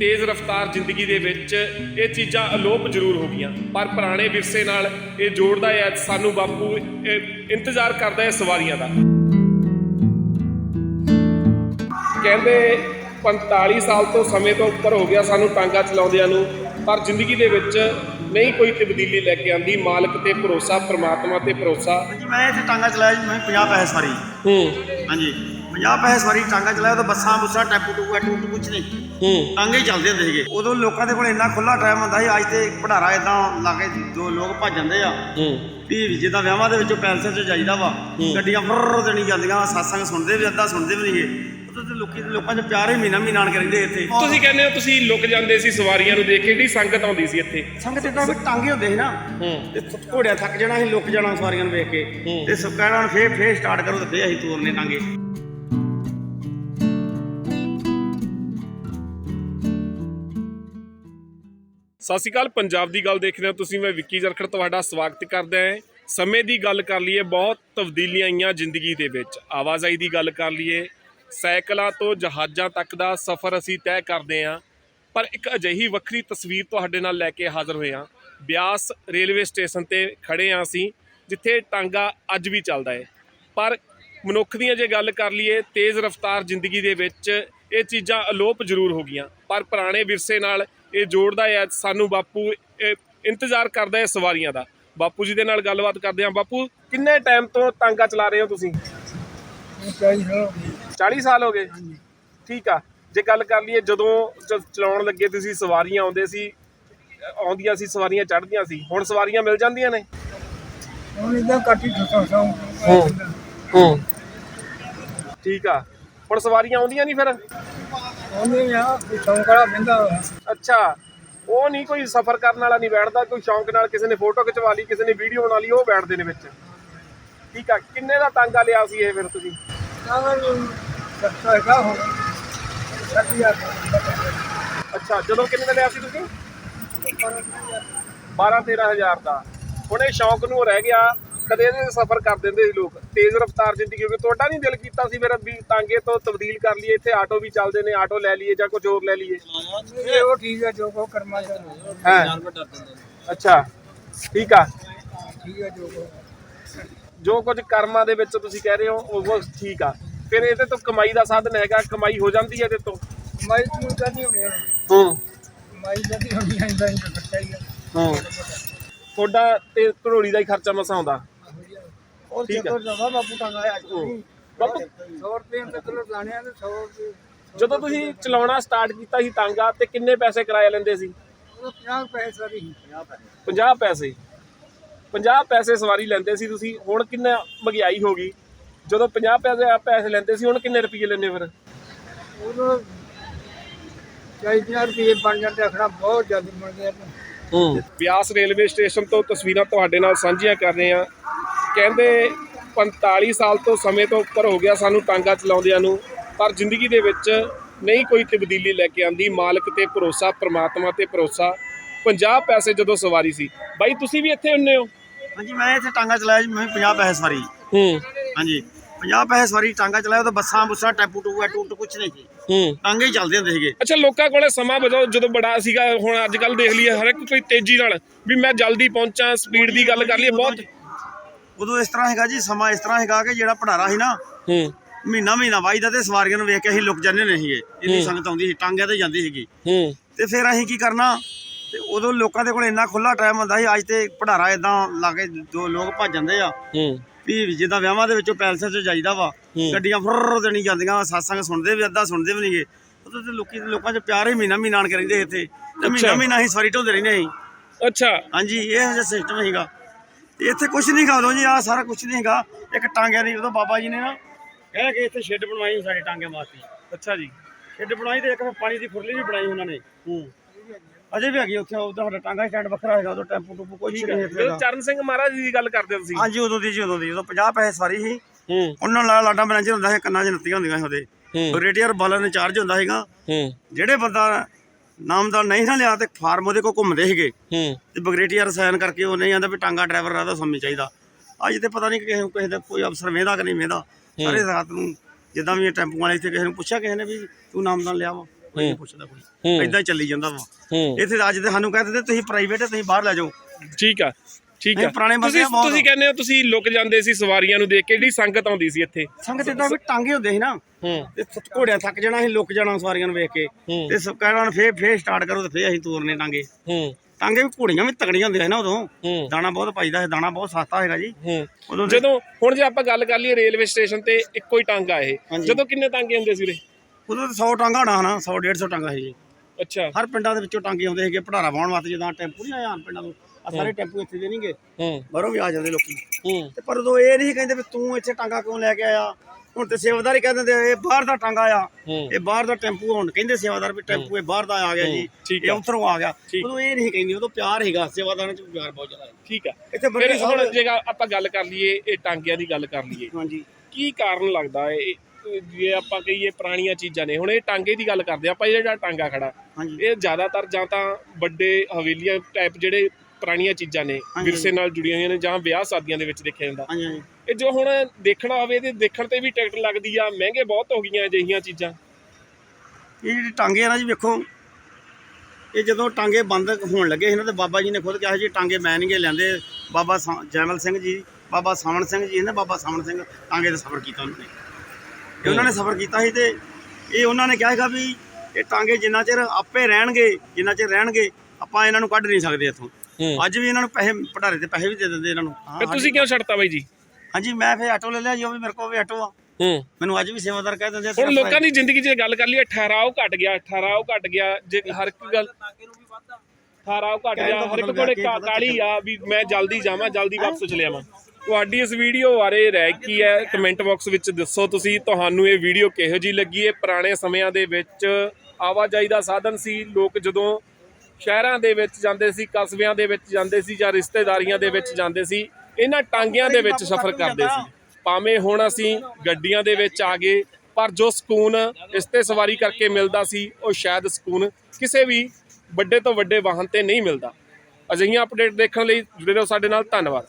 ਤੇਜ਼ ਰਫ਼ਤਾਰ ਜ਼ਿੰਦਗੀ ਦੇ ਵਿੱਚ ਇਹ ਚੀਜ਼ਾਂ ਅਲੋਪ ਜ਼ਰੂਰ ਹੋ ਗਈਆਂ। ਪਰ ਪੁਰਾਣੇ ਵਿਰਸੇ ਨਾਲ ਇਹ ਜੋੜਦਾ ਹੈ ਸਾਨੂੰ ਬਾਪੂ ਇੰਤਜ਼ਾਰ ਕਰਦਾ ਹੈ ਸਵਾਰੀਆਂ ਦਾ। ਕਹਿੰਦੇ 45 ਸਾਲ ਤੋਂ ਸਮੇਂ ਤੋਂ ਉੱਪਰ ਹੋ ਗਿਆ ਸਾਨੂੰ ਟਾਂਗਾ ਚਲਾਉਂਦਿਆਂ ਨੂੰ ਪਰ ਜ਼ਿੰਦਗੀ ਦੇ ਵਿੱਚ ਨਹੀਂ ਕੋਈ ਤਬਦੀਲੀ ਲੈ ਕੇ ਆਂਦੀ ਮਾਲਕ ਤੇ ਭਰੋਸਾ ਪ੍ਰਮਾਤਮਾ ਤੇ ਭਰੋਸਾ। ਹਾਂਜੀ ਮੈਂ ਇੱਥੇ ਟਾਂਗਾ ਚਲਾਇਆ ਜੀ ਮੈਂ 50 ਪੈਸੇ ਸਵਾਰੀ ਹੂੰ। ਹਾਂਜੀ। 50 ਪੈਸੇ ਸਵਾਰੀ ਟਾਂਗਾ ਚਲਾਇਆ ਤਾਂ ਬੱਸਾਂ ਬੁੱਸਾਂ ਟੈਪੂ ਟੂਪੂ ਐਟੂ ਟੂ ਕੁਛ ਨਹੀਂ। ਹੂੰ। ਟਾਂਗੇ ਹੀ ਚੱਲਦੇ ਹੁੰਦੇ ਸੀਗੇ। ਉਦੋਂ ਲੋਕਾਂ ਦੇ ਕੋਲ ਇੰਨਾ ਖੁੱਲਾ ਟਾਈਮ ਹੁੰਦਾ ਸੀ ਅੱਜ ਤੇ ਭੰਡਾਰਾ ਇਦਾਂ ਲਾ ਕੇ ਦੋ ਲੋਕ ਭੱਜ ਜਾਂਦੇ ਆ। ਹੂੰ। ਵੀ ਜਿੱਦਾਂ ਵਿਆਹਾਂ ਦੇ ਵਿੱਚੋਂ ਪੈਲਸਾਂ 'ਚ ਜਾਈਦਾ ਵਾ ਗੱਡੀਆਂ ਫਰ ਦੇਣੀ ਜਾਂਦੀਆਂ ਸਾਸਾਂ ਸੁਣਦੇ ਵੀ ਅੱਧਾ ਸੁਣਦੇ ਵੀ ਨਹੀਂਗੇ ਉਦੋਂ ਤੇ ਲੋਕੀ ਲੋਕਾਂ 'ਚ ਪਿਆਰ ਹੀ ਮਹੀਨਾ ਮਹੀਨਾ ਆਣ ਕੇ ਰਹਿੰਦੇ ਇੱਥੇ। ਤੁਸੀਂ ਕਹਿੰਦੇ ਹੋ ਤੁਸੀਂ ਲੁਕ ਜਾਂਦੇ ਸੀ ਸਵਾਰੀਆਂ ਨੂੰ ਦੇਖ ਕੇ ਜਿਹੜੀ ਸੰਗਤ ਆਉਂਦੀ ਸੀ ਇੱਥੇ? ਸੰਗਤ ਇਦਾਂ ਵੀ ਟਾਂਗੇ ਹੁੰਦੇ ਸੀ ਨਾ। ਹੂੰ। ਤੇ ਘੋੜਿਆਂ ਥੱਕ ਜਾਣਾ ਸੀ ਲੁਕ ਜਾਣਾ ਸਵਾਰੀਆਂ ਨੂੰ ਵੇਖ ਕੇ। ਫੇਰ ਫੇਰ ਸਟਾਰਟ ਕਰੋ ਤੇ ਫੇਰ ਅਸੀਂ ਤੋਰਨੇ ਟਾਂਗੇ। ਸਤਿ ਸ਼੍ਰੀ ਅਕਾਲ, ਪੰਜਾਬ ਦੀ ਗੱਲ ਦੇਖ ਰਹੇ ਹੋ। ਤੁਸੀਂ ਮੈਂ ਵਿੱਕੀ ਜਰਖੜ ਤੁਹਾਡਾ ਸਵਾਗਤ ਕਰਦਾ ਹਾਂ। ਸਮੇਂ ਦੀ ਗੱਲ ਕਰ ਲਈਏ, ਬਹੁਤ ਤਬਦੀਲੀਆਂ ਆਈਆਂ ਜ਼ਿੰਦਗੀ ਦੇ ਵਿੱਚ। ਆਵਾਜਾਈ ਦੀ ਗੱਲ ਕਰ ਲਈਏ, ਸਾਈਕਲਾਂ ਤੋਂ ਜਹਾਜ਼ਾਂ ਤੱਕ ਦਾ ਸਫ਼ਰ ਅਸੀਂ ਤੈਅ ਕਰਦੇ ਹਾਂ। ਪਰ ਇੱਕ ਅਜਿਹੀ ਵੱਖਰੀ ਤਸਵੀਰ ਤੁਹਾਡੇ ਨਾਲ ਲੈ ਕੇ ਹਾਜ਼ਰ ਹੋਏ ਹਾਂ। ਬਿਆਸ ਰੇਲਵੇ ਸਟੇਸ਼ਨ ਤੇ ਖੜੇ ਹਾਂ ਅਸੀਂ, ਜਿੱਥੇ ਟਾਂਗਾ ਅੱਜ ਵੀ ਚੱਲਦਾ ਹੈ। ਪਰ ਮਨੁੱਖ ਦੀਆਂ ਜੇ ਗੱਲ ਕਰ ਲਈਏ, ਤੇਜ਼ ਰਫ਼ਤਾਰ ਜ਼ਿੰਦਗੀ ਦੇ ਵਿੱਚ ਇਹ ਚੀਜ਼ਾਂ ਅਲੋਪ ਜ਼ਰੂਰ ਹੋ ਗਈਆਂ। ਪਰ ਪੁਰਾਣੇ ਵਿਰਸੇ ਨਾਲ ਇਹ ਜੋੜਦਾ ਹੈ ਸਾਨੂੰ ਬਾਪੂ ਇੰਤਜ਼ਾਰ ਕਰਦਾ ਹੈ ਸਵਾਰੀਆਂ ਦਾ। ਬਾਪੂ ਜੀ ਦੇ ਨਾਲ ਗੱਲਬਾਤ ਕਰਦੇ ਹਾਂ ਬਾਪੂ ਕਿੰਨੇ ਟਾਈਮ ਤੋਂ ਟਾਂਗਾ ਚਲਾ ਰਹੇ ਹੋ ਤੁਸੀਂ? 40 ਸਾਲ ਹੋ ਗਏ। ਠੀਕ ਆ। ਜੇ ਗੱਲ ਕਰ ਲਈਏ ਜਦੋਂ ਚਲਾਉਣ ਲੱਗੇ ਤੁਸੀਂ ਸਵਾਰੀਆਂ ਆਉਂਦੇ ਸੀ ਆਉਂਦੀਆਂ ਸੀ ਸਵਾਰੀਆਂ ਚੜ੍ਹਦੀਆਂ ਸੀ। ਹੁਣ ਸਵਾਰੀਆਂ ਮਿਲ ਜਾਂਦੀਆਂ ਨੇ? ਹੁਣ ਇਦਾਂ ਕੱਟੀ ਠੁੱਸਾਂ ਸਾਂ। ਹੂੰ। ਠੀਕ ਆ। ਹੁਣ ਸਵਾਰੀਆਂ ਆਉਂਦੀਆਂ ਨਹੀਂ ਫਿਰ? ਉਹਨੇ ਆ ਸ਼ੌਂਕੜਾ ਬਿੰਦਾ ਅੱਛਾ ਉਹ ਨਹੀਂ ਕੋਈ ਸਫ਼ਰ ਕਰਨ ਵਾਲਾ ਨਹੀਂ ਬੈਠਦਾ ਕੋਈ ਸ਼ੌਂਕ ਨਾਲ ਕਿਸੇ ਨੇ ਫੋਟੋ ਖਿਚਵਾ ਲਈ ਕਿਸੇ ਨੇ ਵੀਡੀਓ ਬਣਾ ਲਈ ਉਹ ਬੈਠਦੇ ਨੇ ਵਿੱਚ। ਠੀਕ ਆ ਕਿੰਨੇ ਦਾ ਟਾਂਗਾ ਲਿਆ ਸੀ ਇਹ ਫਿਰ ਤੁਸੀਂ? ਕਾਹਨ ਸਸਤਾ ਹੈਗਾ ਹੁਣ। ਅੱਛਾ ਜਦੋਂ ਕਿੰਨੇ ਦਾ ਲਿਆ ਸੀ ਤੁਸੀਂ? 12 13000 ਦਾ। ਹੁਣ ਇਹ ਸ਼ੌਂਕ ਨੂੰ ਰਹਿ ਗਿਆ। ਕਦੇ ਇਹਦੇ ਸਫ਼ਰ ਕਰ ਦਿੰਦੇ ਸੀ ਲੋਕ। ਤੇਜ਼ ਰਫ਼ਤਾਰ ਜ਼ਿੰਦਗੀ ਕਿਉਂਕਿ ਤੁਹਾਡਾ ਨਹੀਂ ਦਿਲ ਕੀਤਾ ਸੀ ਫਿਰ ਵੀ ਟਾਂਗੇ ਤੋਂ ਤਬਦੀਲ ਕਰ ਲਈਏ ਇੱਥੇ ਆਟੋ ਵੀ ਚੱਲਦੇ ਨੇ ਆਟੋ ਲੈ ਲਈਏ ਜਾਂ ਕੁਝ ਹੋਰ ਲੈ ਲਈਏ। ਇਹ ਉਹ ਠੀਕ ਹੈ ਜੋ ਕੋ ਕਰਮਾ ਦਾ ਹੈ। ਅੱਛਾ ਠੀਕ ਆ। ਠੀਕ ਹੈ ਜੋ ਕੋ ਜੋ ਕੁਝ ਕਰਮਾਂ ਦੇ ਵਿੱਚ ਤੁਸੀਂ ਕਹਿ ਰਹੇ ਹੋ ਉਹ ਠੀਕ ਆ। ਫਿਰ ਇਹਦੇ ਤੋਂ ਕਮਾਈ ਦਾ ਸਾਧਨ ਹੈਗਾ ਕਮਾਈ ਹੋ ਜਾਂਦੀ ਹੈ ਇਹਦੇ ਤੋਂ? ਮਾਈ ਤੂੰ ਕਰਨੀ ਹੋਣੀ ਹੈ। ਹੂੰ ਮਾਈ ਜਦੀ ਹੋਣੀ ਹੈ ਇੰਦਾ ਇੰਦਾ ਖਰਚਾ ਹੀ ਹੈ ਹੂੰ। ਤੁਹਾਡਾ ਤੇ ਘੜੋਲੀ ਦਾ ਹੀ ਖਰਚਾ ਮਸਾ ਆਉਂਦਾ ਜਦੋਂ ਜਵਾ ਬਾਪੂ ਟਾਂਗਾ ਆਇਆ ਬਾਪੂ। 100 ਰੁਪਏ ਤੇ ਕਿਲੋ ਲਾਣੇ ਆ ਤੇ 100 ਰੁਪਏ। ਜਦੋਂ ਤੁਸੀਂ ਚਲਾਉਣਾ ਸਟਾਰਟ ਕੀਤਾ ਸੀ ਟਾਂਗਾ ਤੇ ਕਿੰਨੇ ਪੈਸੇ ਕਿਰਾਇਆ ਲੈਂਦੇ ਸੀ? ਉਹ 50 ਪੈਸੇ ਸਾਰੀ। 50 ਪੈਸੇ। 50 ਪੈਸੇ ਸਵਾਰੀ ਲੈਂਦੇ ਸੀ ਤੁਸੀਂ ਹੁਣ ਕਿੰਨਾ ਮਹਿੰਗਾਈ ਹੋ ਗਈ? ਜਦੋਂ 50 ਪੈਸੇ ਪੈਸੇ ਲੈਂਦੇ ਸੀ ਹੁਣ ਕਿੰਨੇ ਰੁਪਏ ਲੈਂਦੇ ਫਿਰ? ਉਦੋਂ 40 ਰੁਪਏ ਬਣ ਜਾਂਦੇ ਆਖਣਾ ਬਹੁਤ ਜ਼ਿਆਦਾ ਬਣ ਗਿਆ ਤੇ ਬਿਆਸ ਰੇਲਵੇ ਸਟੇਸ਼ਨ ਤੋਂ ਤਸਵੀਰਾਂ ਤੁਹਾਡੇ ਨਾਲ ਸਾਂਝੀਆਂ ਕਰ ਰਹੇ ਹਾਂ। ਕਹਿੰਦੇ 45 ਸਾਲ ਤੋਂ ਸਮੇਂ ਤੋਂ ਉੱਪਰ ਹੋ ਗਿਆ ਸਾਨੂੰ ਟਾਂਗਾ ਚਲਾਉਂਦਿਆਂ ਨੂੰ ਪਰ ਜ਼ਿੰਦਗੀ ਦੇ ਵਿੱਚ ਨਹੀਂ ਕੋਈ ਤਬਦੀਲੀ ਲੈ ਕੇ ਆਂਦੀ। ਮਾਲਕ ਤੇ ਭਰੋਸਾ ਪ੍ਰਮਾਤਮਾ ਤੇ ਭਰੋਸਾ। 50 ਪੈਸੇ ਜਦੋਂ ਸਵਾਰੀ ਸੀ। ਬਾਈ ਤੁਸੀਂ ਵੀ ਇੱਥੇ ਹੁੰਨੇ ਹੋ? ਹਾਂਜੀ ਮੈਂ ਇੱਥੇ ਟਾਂਗਾ ਚਲਾਇਆ ਜੀ ਮੈਂ 50 ਪੈਸੇ ਸਵਾਰੀ। ਹੂੰ। ਹਾਂਜੀ 50 ਪੈਸੇ ਸਵਾਰੀ ਟਾਂਗਾ ਚਲਾਇਆ ਤਾਂ ਬੱਸਾਂ ਬੁੱਸਾਂ ਟੈਪੂ ਟੂਪੂ ਐਟੂ ਟੂ ਕੁਛ ਨਹੀਂ ਸੀ। ਹੂੰ। ਟਾਂਗੇ ਹੀ ਚੱਲਦੇ ਹੁੰਦੇ ਸੀਗੇ। ਅੱਛਾ ਲੋਕਾਂ ਕੋਲੇ ਸਮਾਂ ਬਦਲ ਜਦੋਂ ਬੜਾ ਸੀਗਾ ਹੁਣ ਅੱਜ ਕੱਲ ਦੇਖ ਲਈਏ ਹਰ ਇੱਕ ਕੋਈ ਤੇਜ਼ੀ ਨਾਲ ਵੀ ਮੈਂ ਜਲਦੀ ਪਹੁੰਚਾਂ ਸਪੀਡ ਦੀ ਗੱਲ ਕਰ ਲਈਏ ਬਹੁਤ ਉਦੋਂ ਇਸ ਤਰ੍ਹਾਂ ਹੈਗਾ ਜੀ ਸਮਾਂ ਇਸ ਤਰ੍ਹਾਂ ਹੈਗਾ ਕਿ ਜਿਹੜਾ ਭੰਡਾਰਾ ਸੀ ਨਾ ਹੂੰ। ਮਹੀਨਾ ਮਹੀਨਾ ਵਾਈਦਾ ਤੇ ਸਵਾਰੀਆਂ ਨੂੰ ਵੇਖ ਕੇ ਅਸੀਂ ਲੁਕ ਜਾਂਦੇ ਨਹੀਂ ਸੀਗੇ। ਇੰਨੀ ਸੰਗਤ ਆਉਂਦੀ ਸੀ ਟਾਂਗਿਆਂ ਤੇ ਜਾਂਦੀ ਸੀਗੀ। ਹੂੰ। ਤੇ ਫਿਰ ਅਸੀਂ ਕੀ ਕਰਨਾ ਤੇ ਉਦੋਂ ਲੋਕਾਂ ਦੇ ਕੋਲ ਇੰਨਾ ਖੁੱਲਾ ਟਾਈਮ ਹੁੰਦਾ ਸੀ ਅੱਜ ਤੇ ਭੰਡਾਰਾ ਇਦਾਂ ਲਾ ਕੇ ਦੋ ਲੋਕ ਭੱਜ ਜਾਂਦੇ ਆ। ਹੂੰ। ਵੀ ਜਿੱਦਾਂ ਵਿਆਹਾਂ ਦੇ ਵਿੱਚੋਂ ਪੈਲਸਾਂ 'ਚ ਜਾਈਦਾ ਵਾ ਗੱਡੀਆਂ ਫਰ ਦੇਣੀ ਜਾਂਦੀਆਂ ਸਾਸਾਂ ਸੁਣਦੇ ਵੀ ਅੱਧਾ ਸੁਣਦੇ ਵੀ ਨਹੀਂਗੇ ਉਦੋਂ ਤੇ ਲੋਕੀ ਲੋਕਾਂ 'ਚ ਪਿਆਰ ਹੀ ਮਹੀਨਾ ਮਹੀਨਾ ਆਣ ਕੇ ਰਹਿੰਦੇ ਇੱਥੇ। ਤੇ ਮਹੀਨਾ ਮਹੀਨਾ ਅਸੀਂ ਸਵਾਰੀ ਢੋਂਦੇ ਰਹਿੰਦੇ ਅਸੀਂ ਅੱਛਾ। ਹਾਂਜੀ ਇਹ ਜਿਹਾ ਸਿਸਟਮ ਹੈਗਾ ਇੱਥੇ ਕੁਝ ਨਹੀਂ ਗਾ ਉਦੋਂ ਜੀ ਆ ਸਾਰਾ ਕੁਝ ਨਹੀਂ ਹੈਗਾ ਇੱਕ ਟਾਂਗਿਆਂ ਦੀ ਉਦੋਂ ਬਾਬਾ ਜੀ ਨੇ ਨਾ ਕਹਿ ਕੇ ਇੱਥੇ ਸ਼ੈੱਡ ਬਣਵਾਈ ਸਾਡੇ ਟਾਂਗਿਆਂ ਵਾਸਤੇ। ਅੱਛਾ ਜੀ। ਸ਼ੈੱਡ ਬਣਾਈ ਤੇ ਇੱਕ ਪਾਣੀ ਦੀ ਫੁਰਲੀ ਵੀ ਬਣਾਈ ਉਹਨਾਂ ਨੇ। ਹੂੰ। ਅਜੇ ਵੀ ਹੈਗੀ ਉੱਥੇ ਉਹਦਾ ਸਾਡਾ ਟਾਂਗਾ ਸਟੈਂਡ ਵੱਖਰਾ ਹੈਗਾ ਉਦੋਂ ਟੈਂਪੂ ਟੂਪੂ ਕੁਝ ਨਹੀਂ ਇੱਥੇ ਦਾ। ਚਰਨ ਸਿੰਘ ਮਹਾਰਾਜ ਦੀ ਗੱਲ ਕਰਦੇ ਹੋ ਤੁਸੀਂ? ਹਾਂਜੀ ਉਦੋਂ ਦੀ ਜੀ ਉਦੋਂ ਦੀ। ਉਦੋਂ 50 ਪੈਸੇ ਸਵਾਰੀ ਸੀ ਹੂੰ। ਉਹਨਾਂ ਨਾਲ ਲਾਡਾ ਮੈਨੇਜਰ ਹੁੰਦਾ ਸੀ ਕੰਨਾਂ 'ਚ ਨੱਤੀਆਂ ਹੁੰਦੀਆਂ ਸੀ ਉਹਦੇ। ਹੂੰ। ਬ੍ਰਿਗੇਡੀਅਰ ਬਾਲਰ ਇੰਚਾਰਜ ਹੁੰਦਾ ਸੀਗਾ। ਹੂੰ। ਜਿਹੜੇ ਬੰਦਾ ਨਾਮਦਾਰ ਨਹੀਂ ਨਾ ਲਿਆ ਤੇ ਫਾਰਮ ਉਹਦੇ ਕੋਲ ਘੁੰਮਦੇ ਸੀਗੇ। ਹੂੰ। ਤੇ ਬ੍ਰਿਗੇਡੀਅਰ ਸਾਈਨ ਕਰਕੇ ਉਹ ਨਹੀਂ ਆਂਦਾ ਵੀ ਟਾਂਗਾ ਡਰਾਈਵਰ ਰਾਦਾ ਸਮਝ ਚਾਹੀਦਾ। ਅੱਜ ਤੇ ਪਤਾ ਨਹੀਂ ਕਿਸੇ ਕਿਸੇ ਦਾ ਕੋਈ ਅਫਸਰ ਵੇਂਦਾ ਕਿ ਨਹੀਂ ਵੇਂਦਾ। ਸਾਰੇ ਰਾਤ ਨੂੰ ਜਿੱਦਾਂ ਵੀ ਟੈਂਪੂ ਵਾਲੇ ਇੱਥੇ ਕਿਸੇ ਨੂੰ ਪੁੱਛਿਆ ਕਿਸੇ ਨੇ ਵੀ ਤੂੰ ਨਾਮਦਾਨ ਲਿਆ ਵਾ? ਕੋਈ ਨਹੀਂ ਪੁੱਛਦਾ ਕੋਈ। ਹੀ। ਚੱਲੀ ਜਾਂਦਾ ਵਾ। ਇੱਥੇ ਅੱਜ ਦੇ ਸਾਨੂੰ ਕਹਿ ਦਿੰਦੇ ਤੁਸੀਂ ਪ੍ਰਾਈਵੇਟ ਹੈ ਤੁਸੀਂ ਬਾਹਰ ਲੈ ਜਾਓ। ਠੀਕ ਆ ਠੀਕ ਆ। ਪੁਰਾਣੇ ਬੰਦੇ ਤੁਸੀਂ ਕਹਿੰਦੇ ਹੋ ਤੁਸੀਂ ਲੁਕ ਜਾਂਦੇ ਸੀ ਸਵਾਰੀਆਂ ਨੂੰ ਦੇਖ ਕੇ ਜਿਹੜੀ ਸੰਗਤ ਆਉਂਦੀ ਸੀ ਇੱਥੇ। ਸੰਗਤ ਇਦਾਂ ਵੀ ਟਾਂਗੇ ਹੁੰਦੇ ਸੀ ਨਾ। ਤੇ ਘੋੜਿਆਂ ਥੱਕ ਜਾਣਾ ਸੀ ਲੁੱਕ ਜਾਣਾ ਸਵਾਰੀਆਂ ਨੂੰ ਵੇਖ ਕੇ। ਹੂੰ। ਤੇ ਕਹਿਣਾ ਫੇਰ ਫੇਰ ਸਟਾਰਟ ਕਰੋ ਤੇ ਫੇਰ ਅਸੀਂ ਤੋਰਨੇ ਟਾਂਗੇ। ਹੂੰ। ਟਾਂਗੇ ਵੀ ਘੋੜੀਆਂ ਵੀ ਤਗੜੀਆਂ ਹੁੰਦੀਆਂ ਸੀ ਨਾ ਉਦੋਂ। ਹੂੰ। ਦਾਣਾ ਬਹੁਤ ਪਾਈਦਾ ਸੀ ਦਾਣਾ ਬਹੁਤ ਸਸਤਾ ਹੈਗਾ ਜੀ। ਹੂੰ। ਉਦੋਂ ਜਦੋਂ ਹੁਣ ਜੇ ਆਪਾਂ ਗੱਲ ਕਰ ਲਈਏ ਰੇਲਵੇ ਸਟੇਸ਼ਨ ਤੇ ਇੱਕੋ ਹੀ ਟਾਂਗਾ ਇਹ। ਜਦੋਂ ਕਿੰਨੇ ਟਾਂਗੇ ਹੁੰਦੇ ਸੀ ਉਰੇ? ਉਦੋਂ ਤਾਂ 100 ਟਾਂਗਾ ਹੋਣਾ ਹਨਾ 100 150 ਟਾਂਗਾ ਸੀ ਜੀ। ਅੱਛਾ। ਹਰ ਪਿੰਡਾਂ ਦੇ ਵਿੱਚੋਂ ਟਾਂਗੇ ਆਉਂਦੇ ਸੀਗੇ ਪੜਾਰਾ ਪਾਉਣ ਵਾਸਤੇ ਜਦੋਂ ਟੈਂਪੂ ਨਹੀਂ ਆਇਆ ਪਿੰਡਾਂ ਤੋਂ। ਆ ਸਾਰੇ ਟੈਂਪੂ ਇੱਥੇ ਦੇ ਨਹੀਂਗੇ ਹੂੰ। ਬਾਹਰੋਂ ਵੀ ਆ ਜਾਂਦੇ ਲੋਕੀ। ਹੂੰ। ਤੇ ਪਰ ਉਦੋਂ ਇਹ ਨਹੀਂ ਕਹਿੰਦੇ ਵੀ ਤੂੰ ਇੱਥੇ ਟਾਂਗਾ ਕਿਉਂ ਲੈ ਕੇ ਆਇਆ? ਹੁਣ ਤੇ ਸੇਵਾਦਾਰ ਹੀ ਕਹਿ ਦਿੰਦੇ ਇਹ ਬਾਹਰ ਦਾ ਟਾਂਗਾ ਆ ਇਹ ਬਾਹਰ ਦਾ ਟੈਂਪੂ ਹੁਣ ਕਹਿੰਦੇ ਸੇਵਾਦਾਰ ਵੀ ਟੈਂਪੂ ਇਹ ਬਾਹਰ ਦਾ ਆ ਗਿਆ ਜੀ ਇਹ। ਉੱਥੋਂ ਆ ਗਿਆ। ਉਦੋਂ ਇਹ ਨਹੀਂ ਕਹਿੰਦੇ ਉਦੋਂ ਪਿਆਰ ਹੈਗਾ ਸੇਵਾਦਾਰਾਂ ਚ ਪਿਆਰ ਬਹੁਤ ਜ਼ਿਆਦਾ ਠੀਕ ਆ। ਇੱਥੇ ਬੜੇ ਹੁਣ ਸਾਹਿਬ ਜੇ ਆਪਾਂ ਗੱਲ ਕਰ ਲਈਏ ਇਹ ਟਾਂਗਿਆਂ ਦੀ ਗੱਲ ਕਰ ਲਈਏ। ਹਾਂਜੀ। ਕੀ ਕਾਰਨ ਲੱਗਦਾ ਹੈ ਜੇ ਆਪਾਂ ਕਹੀਏ ਪੁਰਾਣੀਆਂ ਚੀਜ਼ਾਂ ਨੇ ਹੁਣ ਇਹ ਟਾਂਗੇ ਦੀ ਗੱਲ ਕਰਦੇ ਆਪਾਂ ਜਿਹੜਾ ਟਾਂਗਾ ਖੜਾ ਇਹ ਜ਼ਿਆਦਾਤਰ ਜਾਂ ਤਾਂ ਵੱਡੇ ਹਵੇਲੀਆਂ ਟਾਈਪ ਜਿਹੜੇ ਪੁਰਾਣੀਆਂ ਚੀਜ਼ਾਂ ਨੇ। ਵਿਰਸੇ ਨਾਲ ਜੁੜੀਆਂ ਹੋਈਆਂ ਨੇ ਜਾਂ ਵਿਆਹ ਸ਼ਾਦੀਆਂ ਦੇ ਵਿੱਚ ਦੇਖਿਆ ਜਾਂਦਾ। ਇਹ ਜੋ ਹੁਣ ਦੇਖਣਾ ਹੋਵੇ ਤੇ ਦੇਖਣ ਤੇ ਵੀ ਟਿਕਟ ਲੱਗਦੀ ਆ ਮਹਿੰਗੇ ਬਹੁਤ ਹੋ ਗਈਆਂ ਅਜਿਹੀਆਂ ਚੀਜ਼ਾਂ। ਇਹ ਜਿਹੜੇ ਟਾਂਗੇ ਆ ਨਾ ਜੀ ਵੇਖੋ। ਇਹ ਜਦੋਂ ਟਾਂਗੇ ਬੰਦ ਹੋਣ ਲੱਗੇ ਸੀ ਨਾ ਤੇ ਬਾਬਾ ਜੀ ਨੇ ਖੁਦ ਕਿਹਾ ਜੀ ਟਾਂਗੇ ਮੈਂ ਨਹੀਂ ਲੈਂਦੇ ਬਾਬਾ ਜੈਮਲ ਸਿੰਘ ਜੀ ਬਾਬਾ ਸਾਵਣ ਸਿੰਘ ਜੀ ਨੇ ਬਾਬਾ ਸਾਵਣ ਸਿੰਘ ਟਾਂਗੇ ਤੇ ਸਫ਼ਰ ਕੀਤਾ ਉਹਨਾਂ ਨੇ। ਤੇ ਉਹਨਾਂ ਨੇ ਸਫ਼ਰ ਕੀਤਾ ਸੀ ਤੇ ਇਹ ਉਹਨਾਂ ਨੇ ਕਿਹਾ ਸੀਗਾ ਵੀ ਇਹ ਟਾਂਗੇ ਜਿੰਨਾ ਚਿਰ ਆਪੇ ਰਹਿਣਗੇ ਜਿੰਨਾ ਚਿਰ ਰਹਿਣਗੇ ਆਪਾਂ ਇਹਨਾਂ ਨੂੰ ਕੱਢ ਨਹੀਂ ਸਕਦੇ ਇੱਥੋਂ। ਅੱਜ ਵੀ ਇਹਨਾਂ ਨੂੰ ਪੈਸੇ ਪਟਾਰੇ ਤੇ ਪੈਸੇ ਵੀ ਦੇ ਦਿੰਦੇ ਇਹਨਾਂ ਨੂੰ। ਤੁਸੀਂ ਕਿਉਂ ਛੱਡਤਾ ਬਾਈ ਜੀ? ਹਾਂਜੀ ਮੈਂ ਫਿਰ ਆਟੋ ਲੈ ਲਿਆ ਜੀ ਉਹ ਵੀ ਮੇਰੇ ਕੋਲ ਵੀ ਆਟੋ ਆ। ਹੂੰ। ਮੈਨੂੰ ਅੱਜ ਵੀ ਸੇਵਾਦਾਰ ਕਹਿ ਦਿੰਦੇ ਆ, ਹੁਣ ਤੇਰਾ ਲੋਕਾਂ ਦੀ ਜ਼ਿੰਦਗੀ 'ਚ ਗੱਲ ਕਰ ਲਈਏ ਠਹਿਰਾਓ ਘਟ ਗਿਆ ਠਹਿਰਾਓ ਘਟ ਗਿਆ ਜੇ ਹਰ ਇੱਕ ਗੱਲ ਠਹਿਰਾਓ ਘਟ ਗਿਆ ਹਰ ਇੱਕ ਕੋਲੇ ਕਿ ਆ ਵੀ ਮੈਂ ਜਲਦੀ ਜਾਵਾਂ ਜਲਦੀ ਵਾਪਸ ਚਲੇ ਆਵਾਂ। ਤੁਹਾਡੀ ਇਸ ਵੀਡੀਓ ਬਾਰੇ ਰਾਏ ਕੀ ਹੈ? ਕਮੈਂਟ ਬਾਕਸ ਵਿੱਚ ਦੱਸੋ ਤੁਸੀਂ ਤੁਹਾਨੂੰ ਇਹ ਵੀਡੀਓ ਕਿਹੋ ਜੀ ਲੱਗੀ ਹੈ? ਪੁਰਾਣੇ ਸਮਿਆਂ ਦੇ ਵਿੱਚ ਆਵਾਜਾਈ ਦਾ ਸਾਧਨ ਸੀ ਲੋਕ ਜਦੋਂ ਸ਼ਹਿਰਾਂ ਦੇ ਵਿੱਚ ਜਾਂਦੇ ਸੀ ਕਸਬਿਆਂ ਦੇ ਵਿੱਚ ਜਾਂਦੇ ਸੀ ਜਾਂ ਰਿਸ਼ਤੇਦਾਰੀਆਂ ਦੇ ਵਿੱਚ ਜਾਂਦੇ ਸੀ ਇਹਨਾਂ ਟਾਂਗਿਆਂ ਦੇ ਵਿੱਚ ਸਫ਼ਰ ਕਰਦੇ ਸੀ। ਭਾਵੇਂ ਹੁਣ ਅਸੀਂ ਗੱਡੀਆਂ ਦੇ ਵਿੱਚ ਆ ਗਏ ਪਰ ਜੋ ਸਕੂਨ ਇਸ ਤੇ ਸਵਾਰੀ ਕਰਕੇ ਮਿਲਦਾ ਸੀ ਉਹ ਸ਼ਾਇਦ ਸਕੂਨ ਕਿਸੇ ਵੀ ਵੱਡੇ ਤੋਂ ਵੱਡੇ ਵਾਹਨ ਤੇ ਨਹੀਂ ਮਿਲਦਾ। ਅਜਿਹੀਆਂ ਅਪਡੇਟ ਦੇਖਣ ਲਈ ਜੁੜੇ ਰਹੋ ਸਾਡੇ ਨਾਲ। ਧੰਨਵਾਦ।